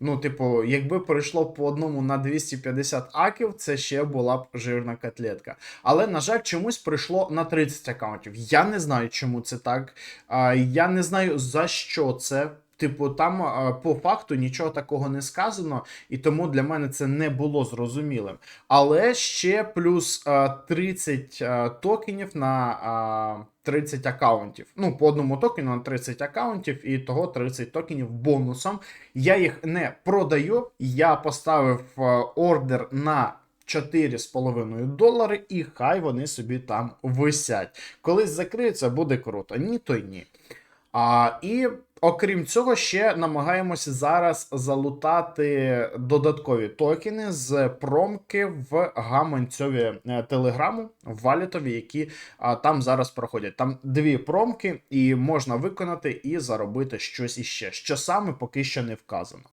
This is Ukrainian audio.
Ну, типу, якби прийшло по одному на 250 аків, це ще була б жирна котлетка. Але, на жаль, чомусь прийшло на 30 аккаунтів. Я не знаю, чому це так. Я не знаю за що це. Типу, там по факту нічого такого не сказано, і тому для мене це не було зрозумілим. Але ще плюс 30 а, токенів на 30 аккаунтів. Ну, по одному токену на 30 аккаунтів, і того 30 токенів бонусом. Я їх не продаю. Я поставив ордер на 4,5 долари, і хай вони собі там висять. Колись закриються, буде круто. Ні, то й ні. А, і окрім цього, ще намагаємося зараз залутати додаткові токени з промки в гаманцьові е, телеграму, в валютові, які а, там зараз проходять. Там дві промки, і можна виконати і заробити щось іще. Що саме поки що не вказано.